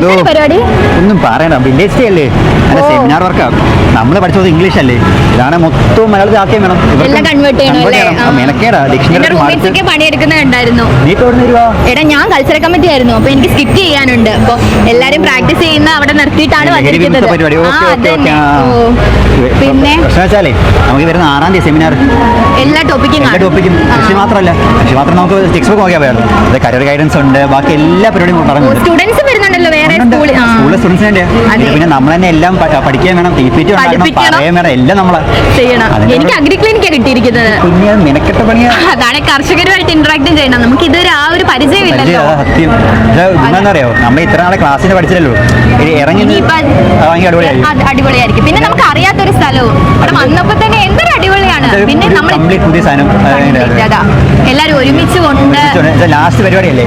എന്താണ് പരിപാടി? ഒന്നും പറയണ്ട വില്ലേജ് ഡേ അല്ലേ? അല്ല. സെമിനാർ വർക്കാ നമ്മൾ പഠിച്ചത് ഇംഗ്ലീഷ് അല്ലേ? ഇതാണ് മൊത്തം മലയാളത്തിൽ ആക്കിയ വേണം. എല്ലാം convert ചെയ്യണം. മെനക്കേടാ. ഡിക്ഷണറി ഒക്കെ പണിയെടുക്കുന്ന കണ്ടായിരുന്നു. നീ എടാ ഞാൻ കൾച്ചറൽ കമ്മിറ്റി ആയിരുന്നു. അപ്പൊ എനിക്ക് സ്കിപ്പ് ചെയ്യാനുണ്ട്. അപ്പൊ എല്ലാരും പ്രാക്ടീസ് ചെയ്യുന്ന അവിടെ നിർത്തിയിട്ടാണ് വന്നിരിക്കുന്നത്. പിന്നെ? പ്രശ്നം വെച്ചാലേ നമുക്ക് വരുന്ന ആറാം തീയതി സെമിനാർ എല്ലാ ടോപ്പിക്കും എല്ലാ ടോപ്പിക്കും കൃഷി മാത്രമല്ല കൃഷി മാത്രം നമുക്ക് ടെക്സ്റ്റ് ബുക്ക് നോക്കിയാൽ പോയാലും അത് കരിയർ ഗൈഡൻസ് ഉണ്ട് ബാക്കി എല്ലാ പരിപാടിയും പറഞ്ഞു സ്റ്റുഡൻസ് വരുന്നുണ്ടല്ലോ വേറെ സ്കൂളിലെ സ്റ്റുഡൻസിനെ പിന്നെ നമ്മൾ തന്നെ എല്ലാം പഠിക്കാൻ വേണം ടി പി ടി പറയാൻ വേണം എല്ലാം നമ്മൾ ചെയ്യണം. എനിക്ക് അഗ്രി ക്ലിനിക്കാണ് കിട്ടിയിരിക്കുന്നത്. പിന്നെ നിനക്കെട്ട പണിയാ. അതാണ് കർഷകരുമായിട്ട് ഇന്ററാക്ട് ചെയ്യണം. നമുക്ക് ഇതൊരു ആ ഒരു പരിചയമില്ലല്ലോ. സത്യം. എന്താണെന്നറിയോ നമ്മൾ ഇത്ര നാളെ ക്ലാസ്സിന് പഠിച്ചില്ലല്ലോ. ഇറങ്ങി അടിപൊളിയായിരിക്കും. പിന്നെ നമുക്ക് അറിയാത്തൊരു സ്ഥലവും. അവിടെ വന്നപ്പോ തന്നെ എന്തൊരു അടിപൊളിയാണ്. പിന്നെ നമ്മൾ കംപ്ലീറ്റ് പുതിയ സാധനം. എല്ലാരും ഒരുമിച്ച് കൊണ്ട് ലാസ്റ്റ് പരിപാടിയല്ലേ?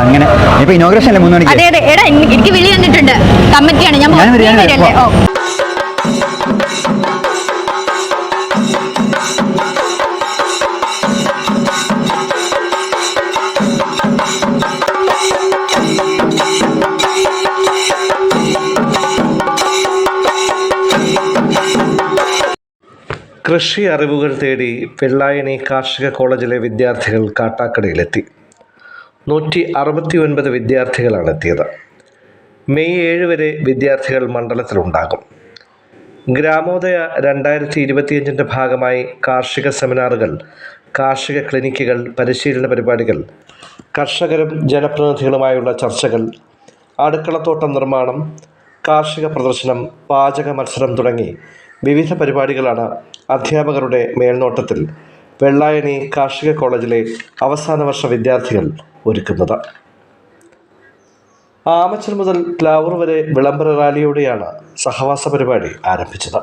അങ്ങനെ. ഇപ്പൊ ഇനോഗ്രേഷൻ അല്ലേ മൂന്ന് മണിക്ക്? അതെ അതെ. എടാ എനി- എനിക്ക് വിളി വന്നിട്ടുണ്ട് കമ്മിറ്റിയാണ്. ഞാൻ കൃഷി അറിവുകൾ തേടി വെള്ളായണി കാർഷിക കോളേജിലെ വിദ്യാർത്ഥികൾ കാട്ടാക്കടയിലെത്തി. നൂറ്റി അറുപത്തി ഒൻപത് വിദ്യാർത്ഥികളാണ് എത്തിയത്. മെയ് ഏഴ് വരെ വിദ്യാർത്ഥികൾ മണ്ഡലത്തിലുണ്ടാകും. ഗ്രാമോദയ രണ്ടായിരത്തി ഇരുപത്തിയഞ്ചിന്റെ ഭാഗമായി കാർഷിക സെമിനാറുകൾ കാർഷിക ക്ലിനിക്കുകൾ പരിശീലന പരിപാടികൾ കർഷകരും ജനപ്രതിനിധികളുമായുള്ള ചർച്ചകൾ അടുക്കളത്തോട്ടം നിർമ്മാണം കാർഷിക പ്രദർശനം പാചക മത്സരം തുടങ്ങി വിവിധ പരിപാടികളാണ് അധ്യാപകരുടെ മേൽനോട്ടത്തിൽ വെള്ളായണി കാർഷിക കോളേജിലെ അവസാന വർഷ വിദ്യാർത്ഥികൾ ഒരുക്കുന്നത്. ആമച്ചൽ മുതൽ പ്ലാവൂർ വരെ വിളംബര റാലിയോടെയാണ് സഹവാസ പരിപാടി ആരംഭിച്ചത്.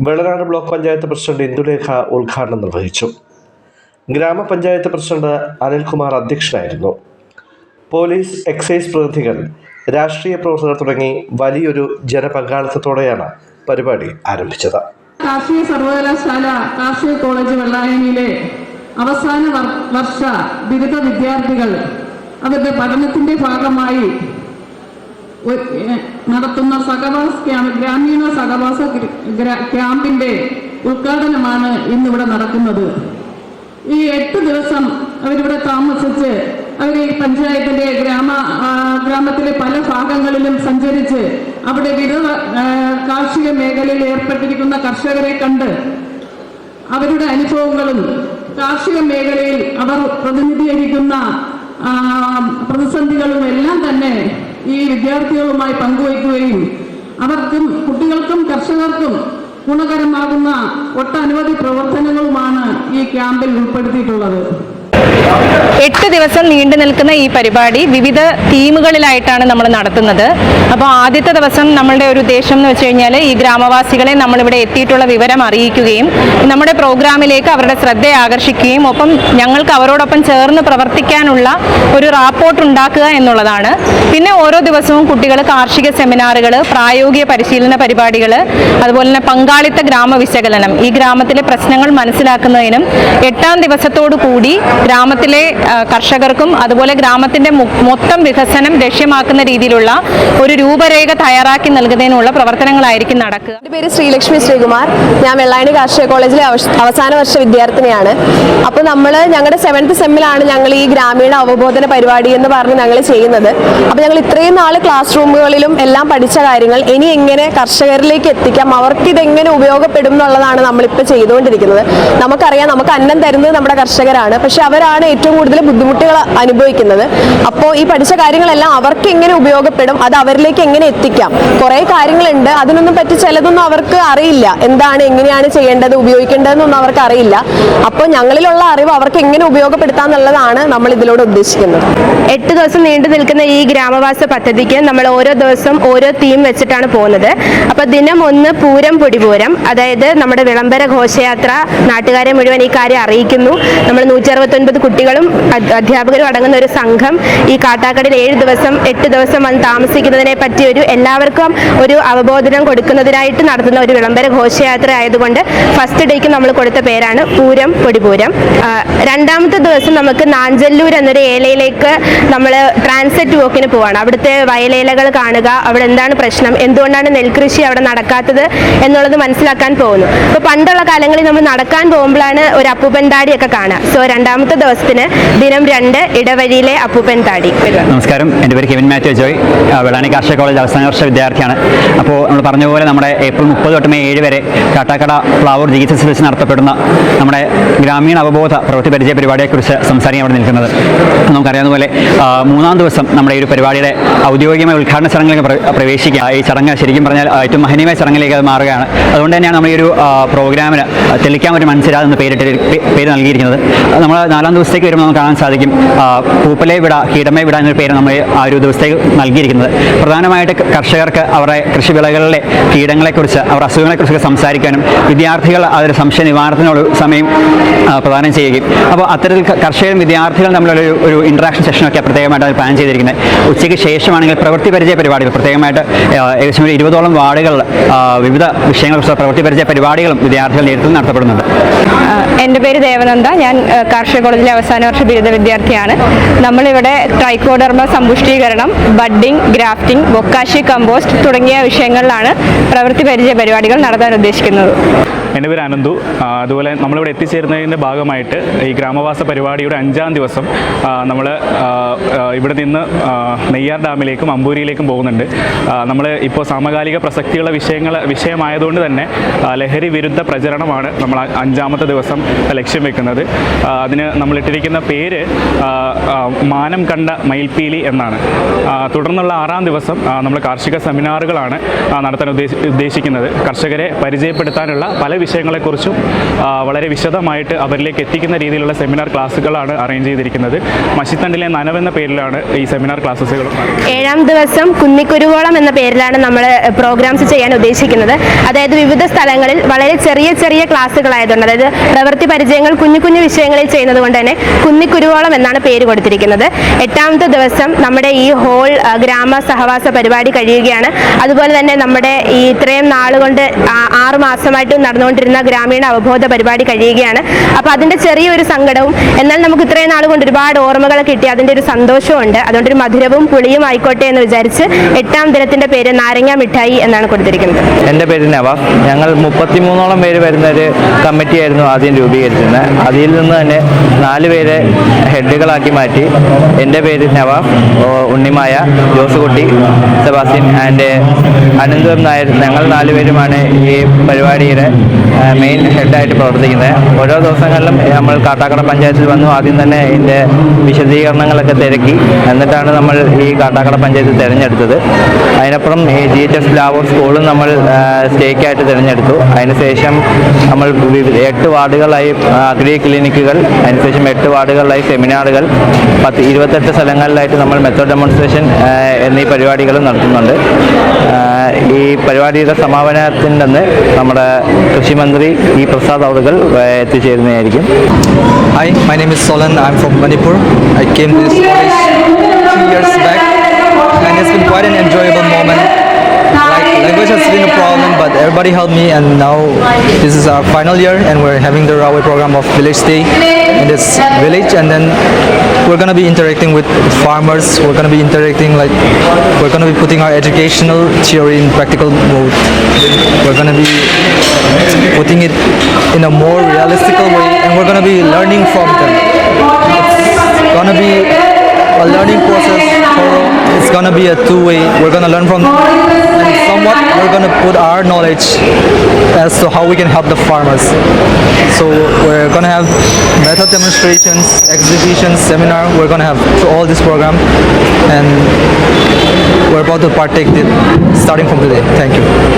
വെള്ളനാട് ബ്ലോക്ക് പഞ്ചായത്ത് പ്രസിഡന്റ് ഇന്ദുലേഖ ഉദ്ഘാടനം നിർവഹിച്ചു. ഗ്രാമപഞ്ചായത്ത് പ്രസിഡന്റ് അനിൽകുമാർ അധ്യക്ഷനായിരുന്നു. പോലീസ് എക്സൈസ് പ്രതിനിധികൾ രാഷ്ട്രീയ പ്രവർത്തകർ തുടങ്ങി വലിയൊരു ജനപങ്കാളിത്തത്തോടെയാണ് പരിപാടി ആരംഭിച്ചത്. കാർഷിക സർവകലാശാല കാർഷിക കോളേജ് വെള്ളായണിയിലെ അവസാന വർഷ ബിരുദ വിദ്യാർത്ഥികൾ അവരുടെ പഠനത്തിന്റെ ഭാഗമായി നടത്തുന്ന സഹവാസ ക്യാമ്പ് ഗ്രാമീണ സഹവാസ ക്യാമ്പിന്റെ ഉദ്ഘാടനമാണ് ഇന്നിവിടെ നടക്കുന്നത്. ഈ എട്ട് ദിവസം അവരിവിടെ താമസിച്ച് അവർ ഈ പഞ്ചായത്തിന്റെ ഗ്രാമ ഗ്രാമത്തിലെ പല ഭാഗങ്ങളിലും സഞ്ചരിച്ച് അവിടെ വിവിധ കാർഷിക മേഖലയിൽ ഏർപ്പെട്ടിരിക്കുന്ന കർഷകരെ കണ്ട് അവരുടെ അനുഭവങ്ങളും കാർഷിക മേഖലയിൽ അവർ പ്രതിനിധീകരിക്കുന്ന പ്രതിസന്ധികളും എല്ലാം തന്നെ ഈ വിദ്യാർത്ഥികളുമായി പങ്കുവയ്ക്കുകയും അവർക്കും കുട്ടികൾക്കും കർഷകർക്കും ഗുണകരമാകുന്ന ഒട്ടനവധി പ്രവർത്തനങ്ങളുമാണ് ഈ ക്യാമ്പിൽ ഉൾപ്പെടുത്തിയിട്ടുള്ളത്. എട്ട് ദിവസം നീണ്ടു നിൽക്കുന്ന ഈ പരിപാടി വിവിധ തീമുകളിലായിട്ടാണ് നമ്മൾ നടത്തുന്നത്. അപ്പോൾ ആദ്യത്തെ ദിവസം നമ്മളുടെ ഒരു ഉദ്ദേശം എന്ന് വെച്ച് കഴിഞ്ഞാൽ ഈ ഗ്രാമവാസികളെ നമ്മളിവിടെ എത്തിയിട്ടുള്ള വിവരം അറിയിക്കുകയും നമ്മുടെ പ്രോഗ്രാമിലേക്ക് അവരുടെ ശ്രദ്ധ ആകർഷിക്കുകയും ഒപ്പം ഞങ്ങൾക്ക് അവരോടൊപ്പം ചേർന്ന് പ്രവർത്തിക്കാനുള്ള ഒരു റാപ്പോർട്ട് ഉണ്ടാക്കുക എന്നുള്ളതാണ്. പിന്നെ ഓരോ ദിവസവും കുട്ടികൾ കാർഷിക സെമിനാറുകൾ പ്രായോഗിക പരിശീലന പരിപാടികൾ അതുപോലെ തന്നെ പങ്കാളിത്ത ഗ്രാമ വിശകലനം ഈ ഗ്രാമത്തിലെ പ്രശ്നങ്ങൾ മനസ്സിലാക്കുന്നതിനും എട്ടാം ദിവസത്തോടു കൂടി ഗ്രാമത്തിലെ കർഷകർക്കും അതുപോലെ ഗ്രാമത്തിന്റെ മൊത്തം വികസനം ലക്ഷ്യമാക്കുന്ന രീതിയിലുള്ള ഒരു രൂപരേഖ തയ്യാറാക്കി നൽകുന്നതിനുള്ള പ്രവർത്തനങ്ങളായിരിക്കും നടക്കുക. എന്റെ പേര് ശ്രീലക്ഷ്മി ശ്രീകുമാർ. ഞാൻ വെള്ളായണി കാർഷിക കോളേജിലെ അവസാന വർഷ വിദ്യാർത്ഥിനിയാണ്. അപ്പോൾ നമ്മൾ ഞങ്ങളുടെ സെവൻത്ത് സെമ്മിലാണ് ഞങ്ങൾ ഈ ഗ്രാമീണ അവബോധന പരിപാടി എന്ന് പറഞ്ഞ് ഞങ്ങൾ ചെയ്യുന്നത്. അപ്പോൾ ഞങ്ങൾ ഇത്രയും നാൾ ക്ലാസ് റൂമുകളിലും എല്ലാം പഠിച്ച കാര്യങ്ങൾ ഇനി എങ്ങനെ കർഷകരിലേക്ക് എത്തിക്കാം അവർക്ക് ഇതെങ്ങനെ ഉപയോഗപ്പെടും എന്നുള്ളതാണ് നമ്മളിപ്പോൾ ചെയ്തുകൊണ്ടിരിക്കുന്നത്. നമുക്കറിയാം നമുക്ക് അന്നം തരുന്നത് നമ്മുടെ കർഷകരാണ്. പക്ഷെ അവരാണ് ഏറ്റവും കൂടുതൽ ബുദ്ധിമുട്ടുകൾ അനുഭവിക്കുന്നത്. അപ്പോൾ ഈ പഠിച്ച കാര്യങ്ങളെല്ലാം അവർക്ക് എങ്ങനെ ഉപയോഗപ്പെടും? അത് അവരിലേക്ക് എങ്ങനെ എത്തിക്കാം? കുറേ കാര്യങ്ങളുണ്ട്. അതിനൊന്നും പറ്റി ചിലതൊന്നും അവർക്ക് അറിയില്ല. എന്താണ് എങ്ങനെയാണ് ചെയ്യേണ്ടത് ഉപയോഗിക്കേണ്ടതെന്നൊന്നും അവർക്ക് അറിയില്ല. അപ്പോൾ ഞങ്ങളിലുള്ള അറിവ് അവർക്ക് എങ്ങനെ ഉപയോഗപ്പെടുത്താം എന്നുള്ളതാണ് നമ്മൾ ഇതിലൂടെ ഉദ്ദേശിക്കുന്നത്. എട്ട് ദിവസം നീണ്ടു നിൽക്കുന്ന ഈ ഗ്രാമവാസ പദ്ധതിക്ക് നമ്മൾ ഓരോ ദിവസം ഓരോ തീം വെച്ചിട്ടാണ് പോകുന്നത്. അപ്പോൾ ദിനം ഒന്ന് പൂരം പൊടിപൂരം അതായത് നമ്മുടെ വിളംബര ഘോഷയാത്ര നാട്ടുകാരെ മുഴുവൻ ഈ കാര്യം അറിയിക്കുന്നു. നമ്മൾ നൂറ്റി അറുപത്തൊൻപത് കുട്ടികളും അധ്- അധ്യാപകരും അടങ്ങുന്ന ഒരു സംഘം ഈ കാട്ടാക്കടയിൽ ഏഴ് ദിവസം എട്ട് ദിവസം വന്ന് താമസിക്കുന്നതിനെ പറ്റി ഒരു എല്ലാവർക്കും ഒരു അവബോധനം കൊടുക്കുന്നതിനായിട്ട് നടത്തുന്ന ഒരു വിളംബര ഘോഷയാത്ര ആയതുകൊണ്ട് ഫസ്റ്റ് ഡേക്ക് നമ്മൾ കൊടുത്ത പേരാണ് പൂരം പൊടിപൂരം. രണ്ടാമത്തെ ദിവസം നമുക്ക് നാഞ്ചല്ലൂർ എന്നൊരു ഏലയിലേക്ക് നമ്മൾ ട്രാൻസെറ്റ് വോക്കിന് പോവാണ്. അവിടുത്തെ വയലേലകൾ കാണുക അവിടെ എന്താണ് പ്രശ്നം എന്തുകൊണ്ടാണ് നെൽകൃഷി അവിടെ നടക്കാത്തത് എന്നുള്ളത് മനസ്സിലാക്കാൻ പോകുന്നു. അപ്പോൾ പണ്ടുള്ള കാലങ്ങളിൽ നമ്മൾ നടക്കാൻ പോകുമ്പോഴാണ് ഒരു അപ്പൂപ്പൻ താടിയൊക്കെ കാണുക സോ രണ്ടാമത്തെ ദിവസത്തിന് ദിനം രണ്ട് ഇടവഴിയിലെ അപ്പൂപ്പൻ താടി. നമസ്കാരം. എന്റെ പേര് കെവിൻ മാത്യു ജോയ്. വെള്ളാണി കാർഷിക കോളേജ് അവസാന വർഷ വിദ്യാർത്ഥിയാണ്. അപ്പോൾ നമ്മൾ പറഞ്ഞ പോലെ നമ്മുടെ ഏപ്രിൽ മുപ്പത് തൊട്ട് മെയ് ഏഴ് വരെ കാട്ടാക്കട ഫ്ലവർ എസ് വെച്ച് നടത്തപ്പെടുന്ന നമ്മുടെ ഗ്രാമീണ അവബോധ പ്രവൃത്തി പരിചയ പരിപാടിയെക്കുറിച്ച് സംസാരിക്കാൻ അവിടെ നിൽക്കുന്നത്. നമുക്കറിയാവുന്ന പോലെ മൂന്നാം ദിവസം നമ്മുടെ ഈ ഒരു പരിപാടിയുടെ ഔദ്യോഗികമായ ഉദ്ഘാടന ചടങ്ങിലേക്ക് പ്രവേശിക്കുക. ഈ ചടങ്ങ് ശരിക്കും പറഞ്ഞാൽ ഏറ്റവും മഹനീയമായ ചടങ്ങിലേക്ക് അത് മാറുകയാണ്. അതുകൊണ്ട് തന്നെയാണ് നമ്മൾ ഈ ഒരു പ്രോഗ്രാമിന് തെളിക്കാൻ ഒരു മനസ്സിലാകുന്ന പേരിട്ട് പേര് നൽകിയിരിക്കുന്നത്. നമ്മൾ നാലാം ദിവസത്തേക്ക് വരുമ്പോൾ നമുക്ക് കാണാൻ സാധിക്കും പൂപ്പലേ വിട കീടമേ വിട എന്നൊരു പേര് നമ്മൾ ആ ഒരു ദിവസത്തേക്ക് നൽകിയിരിക്കുന്നത്. പ്രധാനമായിട്ട് കർഷകർക്ക് അവരുടെ കൃഷിവിളകളിലെ കീടങ്ങളെക്കുറിച്ച് അവരുടെ അസുഖങ്ങളെക്കുറിച്ചൊക്കെ സംസാരിക്കാനും വിദ്യാർത്ഥികൾ അതൊരു സംശയ നിവാരണത്തിനുള്ള സമയം പ്രദാനം ചെയ്യുകയും. അപ്പോൾ അത്തരത്തിൽ കർഷകരും വിദ്യാർത്ഥികളും തമ്മിലുള്ള ഒരു ഇൻട്രാക്ഷൻ സെഷനൊക്കെ പ്രത്യേകമായിട്ട് പ്ലാൻ ചെയ്തിരിക്കുന്നത്. ഉച്ചയ്ക്ക് ശേഷമാണെങ്കിൽ പ്രവൃത്തി പരിചയ പരിപാടികൾ പ്രത്യേകമായിട്ട് ഏകദേശം ഒരു ഇരുപതോളം വാർഡുകൾ വിവിധ വിഷയങ്ങളെക്കുറിച്ച് പ്രവൃത്തി പരിചയ പരിപാടികളും വിദ്യാർത്ഥികൾ നേതൃത്വം നടത്തപ്പെടുന്നുണ്ട്. എന്റെ പേര് ദേവനന്ദ. ഞാൻ കാർഷിക കോളേജിലെ അവസാന വർഷ ബിരുദ വിദ്യാർത്ഥിയാണ്. നമ്മളിവിടെ ട്രൈക്കോഡർമ സമ്പുഷ്ടീകരണം ബഡ്ഡിംഗ് ഗ്രാഫ്റ്റിംഗ് ബൊക്കാഷി കമ്പോസ്റ്റ് തുടങ്ങിയ വിഷയങ്ങളിലാണ് പ്രവൃത്തി പരിചയ പരിപാടികൾ നടത്താൻ ഉദ്ദേശിക്കുന്നത്. എന്റെ പേര് അനന്തു. അതുപോലെ നമ്മളിവിടെ എത്തിച്ചേരുന്നതിന്റെ ഭാഗമായിട്ട് ഈ ഗ്രാമവാസ പരിപാടിയുടെ അഞ്ചാം ദിവസം നമ്മൾ ഇവിടെ നിന്ന് നെയ്യാർ ഡാമിലേക്കും അമ്പൂരിയിലേക്കും പോകുന്നുണ്ട്. നമ്മൾ ഇപ്പോൾ സമകാലിക പ്രസക്തിയുള്ള വിഷയങ്ങൾ വിഷയമായതുകൊണ്ട് തന്നെ ലഹരി വിരുദ്ധ പ്രചരണമാണ് നമ്മൾ അഞ്ചാമത്തെ ദിവസം ലക്ഷ്യം വെക്കുന്നത്. അതിന് നമ്മളിട്ടിരിക്കുന്ന പേര് മാനം കണ്ട മയിൽപ്പീലി എന്നാണ്. തുടർന്നുള്ള ആറാം ദിവസം നമ്മൾ കാർഷിക സെമിനാറുകളാണ് നടത്താൻ ഉദ്ദേശി ഉദ്ദേശിക്കുന്നത്. കർഷകരെ പരിചയപ്പെടുത്താനുള്ള പല വിഷയങ്ങളെക്കുറിച്ചും വളരെ വിശദമായിട്ട് അവരിലേക്ക് എത്തിക്കുന്ന രീതിയിലുള്ള സെമിനാർ ക്ലാസ്സുകളാണ് അറേഞ്ച് ചെയ്തിരിക്കുന്നത്. മഷിത്തണ്ടിലെ നനവെന്ന പേരിലാണ് ഈ സെമിനാർ ക്ലാസ്സുകൾ ഏഴാം ദിവസം കുന്നിക്കുരുവോളം എന്ന പേരിലാണ് നമ്മൾ പ്രോഗ്രാംസ് ചെയ്യാൻ ഉദ്ദേശിക്കുന്നത്. അതായത് വിവിധ സ്ഥലങ്ങളിൽ വളരെ ചെറിയ ചെറിയ ക്ലാസ്സുകളായതുകൊണ്ട് അതായത് പ്രവൃത്തി പരിചയങ്ങൾ കുഞ്ഞു കുഞ്ഞു വിഷയങ്ങളിൽ ചെയ്യുന്നത് കൊണ്ട് തന്നെ കുന്നിക്കുരുവോളം എന്നാണ് പേര് കൊടുത്തിരിക്കുന്നത്. എട്ടാമത്തെ ദിവസം നമ്മുടെ ഈ ഹോൾ ഗ്രാമ സഹവാസ പരിപാടി കഴിയുകയാണ്. അതുപോലെ തന്നെ നമ്മുടെ ഈ ഇത്രയും നാളുകൊണ്ട് ആറ് മാസമായിട്ട് നടന്നുകൊണ്ടിരുന്ന ഗ്രാമീണ അവബോധ പരിപാടി കഴിയുകയാണ്. അപ്പോൾ അതിന്റെ ചെറിയൊരു സങ്കടവും എന്നാൽ നമുക്ക് ഇത്രയും നാൾ കൊണ്ട് ഒരുപാട് ഓർമ്മകൾ കിട്ടി. അതിന്റെ ഒരു സന്തോഷവും ഉണ്ട് അതുകൊണ്ട് ഒരു മധുരവും പുളിയും ആയിക്കോട്ടെ എന്ന് വിചാരിച്ച് എട്ടാം ദിനത്തിന്റെ പേര് നാരങ്ങ മിഠായി എന്നാണ് കൊടുത്തിരിക്കുന്നത്. എന്റെ പേര് നവാഫ് ഞങ്ങൾ മുപ്പത്തിമൂന്നോളം പേര് വരുന്ന ഒരു കമ്മിറ്റിയായിരുന്നു ആദ്യം രൂപീകരിച്ചിരുന്നത്. അതിൽ നിന്ന് തന്നെ നാല് പേരെ ഹെഡുകളാക്കി മാറ്റി. എന്റെ പേര് നവാഫ് ഉണ്ണിമായ ജോസുകുട്ടി സെബാസ്റ്റ്യൻ ആൻഡ് അനന്തം നായർ. ഞങ്ങൾ നാലുപേരുമാണ് ഈ പരിപാടിയുടെ മെയിൻ ഹെഡായിട്ട് പ്രവർത്തിക്കുന്നത്. ഓരോ ദിവസങ്ങളിലും നമ്മൾ കാട്ടാക്കട പഞ്ചായത്തിൽ വന്നു ആദ്യം തന്നെ ഇതിന്റെ വിശദീകരണങ്ങളൊക്കെ തിരക്കി. എന്നിട്ടാണ് നമ്മൾ ഈ കാട്ടാക്കട പഞ്ചായത്ത് തിരഞ്ഞെടുത്തത്. അതിനപ്പുറം ഈ ജി എച്ച് എസ് ലാവോ സ്കൂളും നമ്മൾ സ്റ്റേക്കായിട്ട് തിരഞ്ഞെടുത്തു. അതിനുശേഷം നമ്മൾ എട്ട് വാർഡുകളായി അഗ്രി ക്ലിനിക്കുകൾ അതിനുശേഷം എട്ട് വാർഡുകളിലായി സെമിനാറുകൾ പത്ത് ഇരുപത്തെട്ട് സ്ഥലങ്ങളിലായിട്ട് നമ്മൾ മെത്തേഡ് ഡെമോൺസ്ട്രേഷൻ എന്നീ പരിപാടികളും നടത്തുന്നുണ്ട്. ഈ പരിപാടിയുടെ സമാപനത്തിന്റെ നമ്മുടെ കൃഷിമന്ത്രി ഇ പ്രസാദ് അവറുകൾ എത്തിച്ചേരുന്നതായിരിക്കും Hi, my name is Solan. I'm from Manipur. I came to this college two years back, and it's been quite an enjoyable moment. Language has been a problem, but everybody helped me, and now this is our final year, and we're having the Railway program of village stay in this village, and then we're gonna be interacting with farmers. We're gonna be interacting like we're gonna be putting our educational theory in practical mode. We're gonna be putting it in a more realistical way, and we're gonna be learning from them. It's gonna be a learning process. It's gonna be a two-way. We're gonna learn from and somewhat we're gonna put our knowledge as to how we can help the farmers. So we're gonna have method demonstrations, exhibitions, seminar. We're gonna have all this program, and we're about to partake starting from today. Thank you.